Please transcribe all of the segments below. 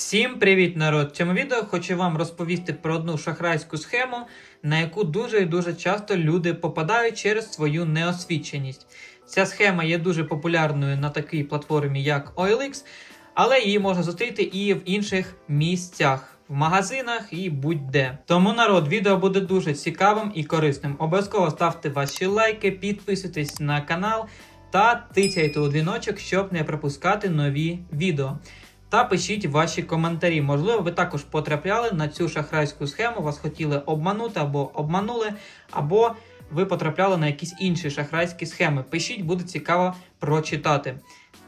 Всім привіт, народ! В цьому відео хочу вам розповісти про одну шахрайську схему, на яку дуже і дуже часто люди попадають через свою неосвіченість. Ця схема є дуже популярною на такій платформі, як OLX, але її можна зустріти і в інших місцях, в магазинах і будь-де. Тому народ, відео буде дуже цікавим і корисним. Обов'язково ставте ваші лайки, підписуйтесь на канал та тицяйте у дзвіночок, щоб не пропускати нові відео. Та пишіть ваші коментарі. Можливо, ви також потрапляли на цю шахрайську схему, вас хотіли обманути або обманули, або ви потрапляли на якісь інші шахрайські схеми. Пишіть, буде цікаво прочитати.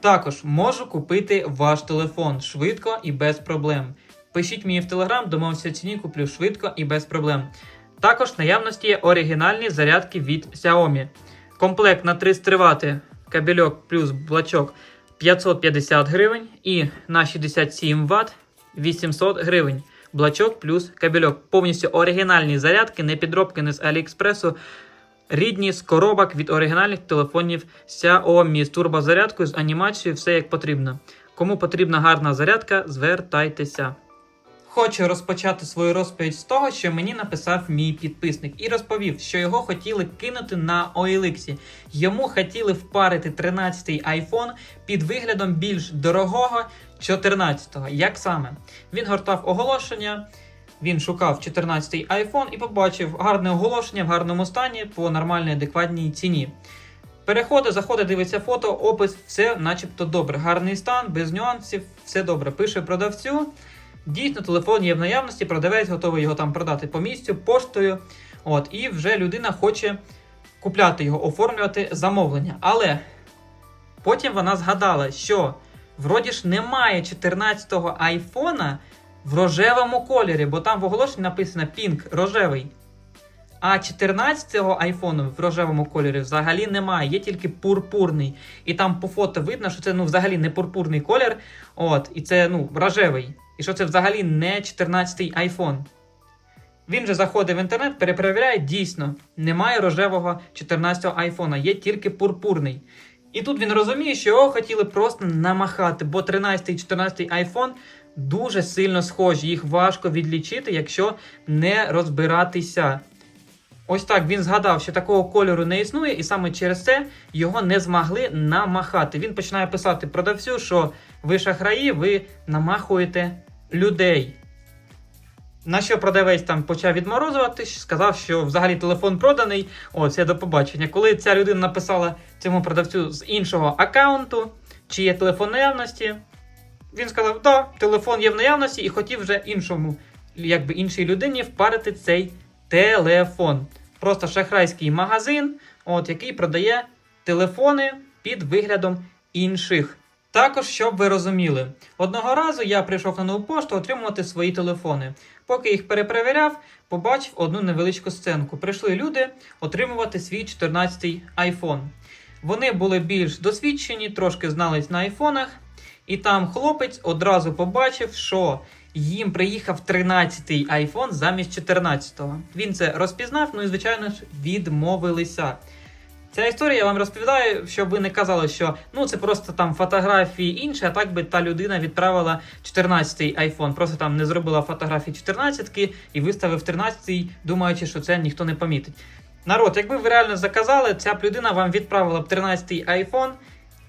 Також можу купити ваш телефон швидко і без проблем. Пишіть мені в телеграм, домовився ціні, куплю швидко і без проблем. Також в наявності є оригінальні зарядки від Xiaomi. Комплект на 300 Вт, кабельок плюс блочок 550 гривень і на 67 Вт 800 гривень. Блачок плюс кабельок. Повністю оригінальні зарядки, не підробки не з Аліекспресу. Рідні з коробок від оригінальних телефонів Xiaomi з турбозарядкою, з анімацією, все як потрібно. Кому потрібна гарна зарядка, звертайтеся. Хочу розпочати свою розповідь з того, що мені написав мій підписник і розповів, що його хотіли кинути на OLX. Йому хотіли впарити 13-й iPhone під виглядом більш дорогого 14-го. Як саме? Він гортав оголошення, він шукав 14-й iPhone і побачив гарне оголошення в гарному стані по нормальній адекватній ціні. Переходить, заходить, дивиться фото, опис, все начебто добре. Гарний стан, без нюансів, все добре. Пише продавцю. Дійсно, телефон є в наявності, продавець готовий його там продати по місцю, поштою. От, і вже людина хоче купляти його, оформлювати замовлення. Але потім вона згадала, що вроді ж немає 14-го айфона в рожевому кольорі, бо там в оголошенні написано Pink рожевий. А 14-го айфону в рожевому кольорі взагалі немає, є тільки пурпурний. І там по фото видно, що це ну, взагалі не пурпурний колір, от, і це ну, рожевий. І що це взагалі не 14-й iPhone. Він же заходить в інтернет, перепровіряє, дійсно, немає рожевого 14-го айфона, є тільки пурпурний. І тут він розуміє, що його хотіли просто намахати, бо 13-й і 14-й iPhone дуже сильно схожі, їх важко відлічити, якщо не розбиратися. Ось так він згадав, що такого кольору не існує, і саме через це його не змогли намахати. Він починає писати продавцю, що ви шахраї, ви намахуєте людей. На що продавець там почав відморозуватись, сказав, що взагалі телефон проданий. О, це до побачення. Коли ця людина написала цьому продавцю з іншого аккаунту, чи є телефон наявності, він сказав, да, телефон є в наявності, і хотів вже іншому, якби іншій людині впарити цей телефон. Просто шахрайський магазин, от, який продає телефони під виглядом інших. Також, щоб ви розуміли, одного разу я прийшов на нову пошту отримувати свої телефони. Поки їх перепровіряв, побачив одну невеличку сценку. Прийшли люди отримувати свій 14-й iPhone. Вони були більш досвідчені, трошки знались на айфонах, і там хлопець одразу побачив, що їм приїхав 13-й iPhone замість 14-го. Він це розпізнав, ну і звичайно ж відмовилися. Ця історія я вам розповідаю, щоб ви не казали, що ну це просто там фотографії інші, а так би та людина відправила 14-й iPhone. Просто там не зробила фотографії 14-ки і виставив 13-й, думаючи, що це ніхто не помітить. Народ, якби ви реально заказали, ця б людина вам відправила б 13-й iPhone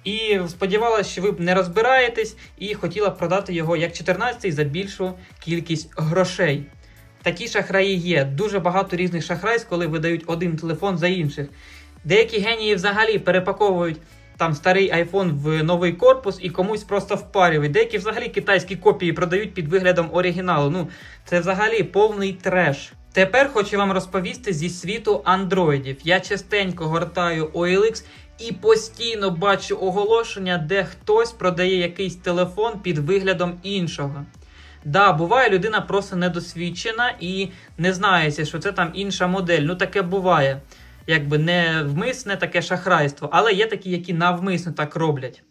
і сподівалася, що ви б не розбираєтесь і хотіла б продати його як 14-й за більшу кількість грошей. Такі шахраї є. Дуже багато різних шахрайств, коли видають один телефон за інших. Деякі генії взагалі перепаковують там старий iPhone в новий корпус і комусь просто впарюють. Деякі взагалі китайські копії продають під виглядом оригіналу. Ну, це взагалі повний треш. Тепер хочу вам розповісти зі світу андроїдів. Я частенько гортаю OLX і постійно бачу оголошення, де хтось продає якийсь телефон під виглядом іншого. Да, буває, людина просто недосвідчена і не знається, що це там інша модель. Ну таке буває якби не вмисне таке шахрайство, але є такі, які навмисно так роблять.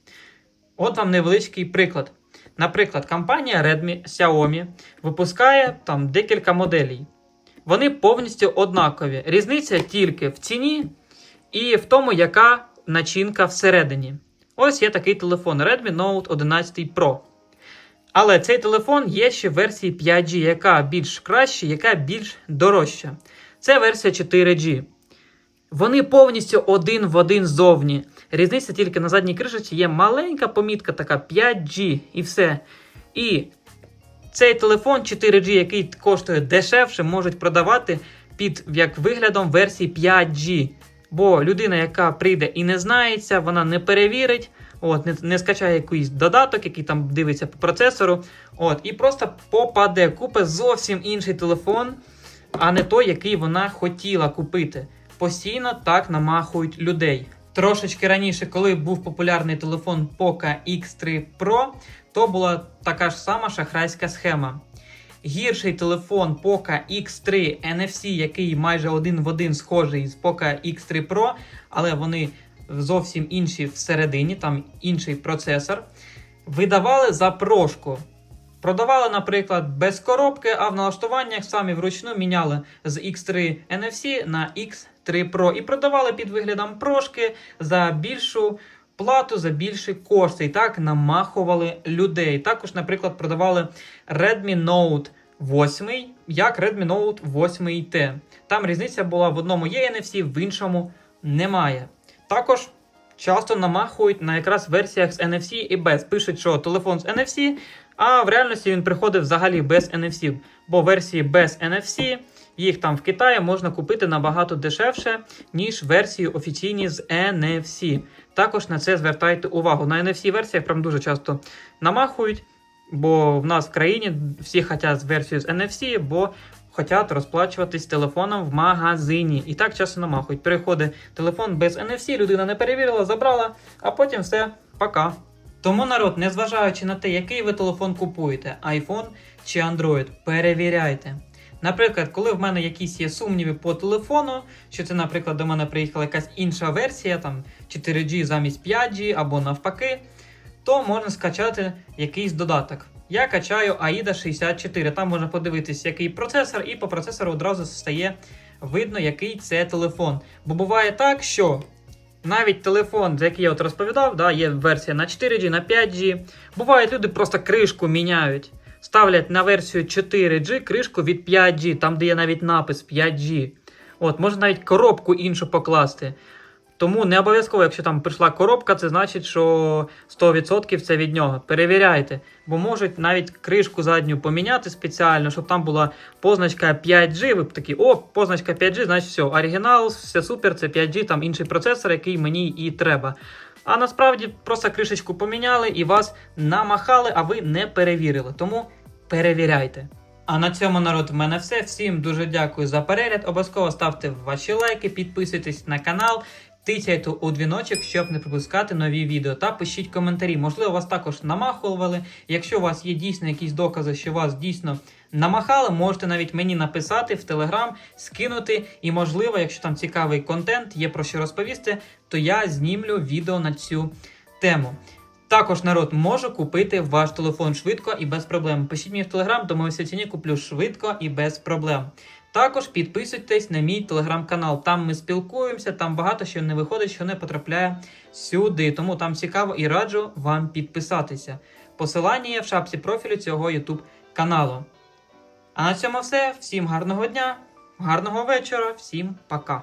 От вам невеличкий приклад. Наприклад, компанія Redmi Xiaomi випускає там декілька моделей. Вони повністю однакові. Різниця тільки в ціні і в тому, яка начинка всередині. Ось є такий телефон Redmi Note 11 Pro. Але цей телефон є ще в версії 5G, яка більш краща, яка більш дорожча. Це версія 4G. Вони повністю один в один ззовні. Різниця тільки на задній кришечці є маленька помітка, така 5G і все. І цей телефон 4G, який коштує дешевше, можуть продавати під як виглядом версії 5G. Бо людина, яка прийде і не знається, вона не перевірить, от, не, не скачає якийсь додаток, який там дивиться по процесору, от, і просто попаде, купить зовсім інший телефон, а не той, який вона хотіла купити. Постійно так намахують людей. Трошечки раніше, коли був популярний телефон Poco X3 Pro, то була така ж сама шахрайська схема. Гірший телефон Poco X3 NFC, який майже один в один схожий з Poco X3 Pro, але вони зовсім інші всередині, там інший процесор, видавали за прошку. Продавали, наприклад, без коробки, а в налаштуваннях самі вручну міняли з X3 NFC на X3 Pro і продавали під виглядом прошки за більшу плату, за більші кошти. І так намахували людей. Також, наприклад, продавали Redmi Note 8, як Redmi Note 8 T. Там різниця була в одному є NFC, в іншому немає. Також часто намахують на якраз версіях з NFC і без. Пишуть, що телефон з NFC, а в реальності він приходить взагалі без NFC. Бо версії без NFC, їх там в Китаї можна купити набагато дешевше, ніж версії офіційні з NFC. Також на це звертайте увагу. На NFC версіях прям дуже часто намахують, бо в нас в країні всі хочуть з з NFC, бо хочуть розплачуватись телефоном в магазині. І так часто намахують. Переходить телефон без NFC, людина не перевірила, забрала, а потім все, пока. Тому народ, незважаючи на те, який ви телефон купуєте, iPhone чи Android, перевіряйте. Наприклад, коли в мене якісь є сумніви по телефону, що це, наприклад, до мене приїхала якась інша версія, там 4G замість 5G або навпаки, то можна скачати якийсь додаток. Я качаю AIDA 64. Там можна подивитись, який процесор, і по процесору одразу стає видно, який це телефон. Бо буває так, що навіть телефон, за який я от розповідав, да, є версія на 4G, на 5G. Бувають люди просто кришку міняють. Ставлять на версію 4G кришку від 5G, там де є навіть напис 5G. От, можна навіть коробку іншу покласти. Тому не обов'язково, якщо там прийшла коробка, це значить, що 100% це від нього. Перевіряйте, бо можуть навіть кришку задню поміняти спеціально, щоб там була позначка 5G. Ви б такі, о, позначка 5G, значить все, оригінал, все супер, це 5G, там інший процесор, який мені і треба. А насправді просто кришечку поміняли і вас намахали, а ви не перевірили. Тому перевіряйте. А на цьому народ в мене все. Всім дуже дякую за перегляд. Обов'язково ставте ваші лайки, підписуйтесь на канал. Тицяйте у дзвіночок, щоб не пропускати нові відео. Та пишіть коментарі. Можливо, вас також намахували. Якщо у вас є дійсно якісь докази, що вас дійсно намахали, можете навіть мені написати в Телеграм, скинути. І, можливо, якщо там цікавий контент, є про що розповісти, то я знімлю відео на цю тему. Також народ може купити ваш телефон швидко і без проблем. Пишіть мені в Телеграм, тому в ціні куплю швидко і без проблем. Також підписуйтесь на мій телеграм-канал. Там ми спілкуємося, там багато що не виходить, що не потрапляє сюди. Тому там цікаво і раджу вам підписатися. Посилання є в шапці профілю цього YouTube каналу. А на цьому все. Всім гарного дня, гарного вечора, всім пока.